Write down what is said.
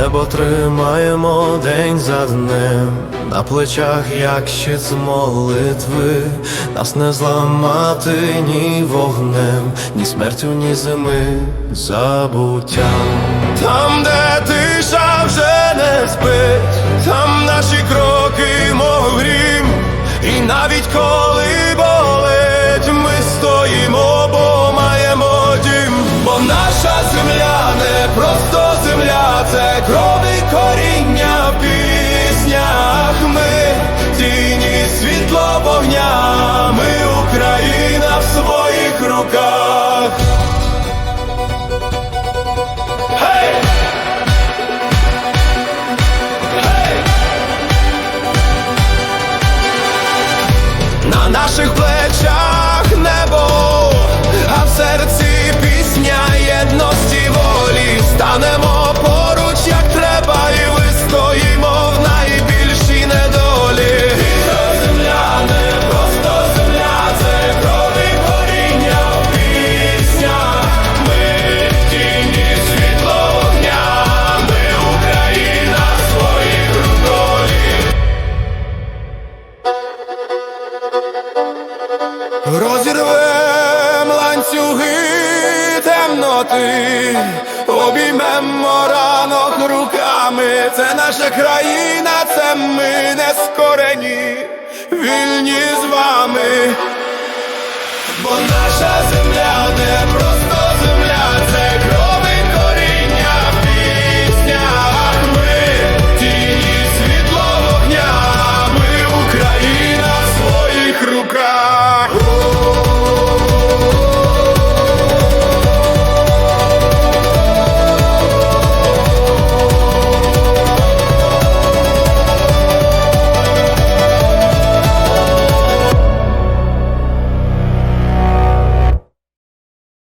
Небо тримаємо день за днем, на плечах, як щит з молитви, нас не зламати ні вогнем, ні смертю, ні зими забуттям. Там, де тиша вже не спить, там наші кроки, мов грім, і навіть коли коріння піснях. Ми тіні світло вогня, ми Україна в своїх руках. Темноти, обіймемо ранок руками. Це наша країна, це ми не скорені, вільні з вами, бо наша земля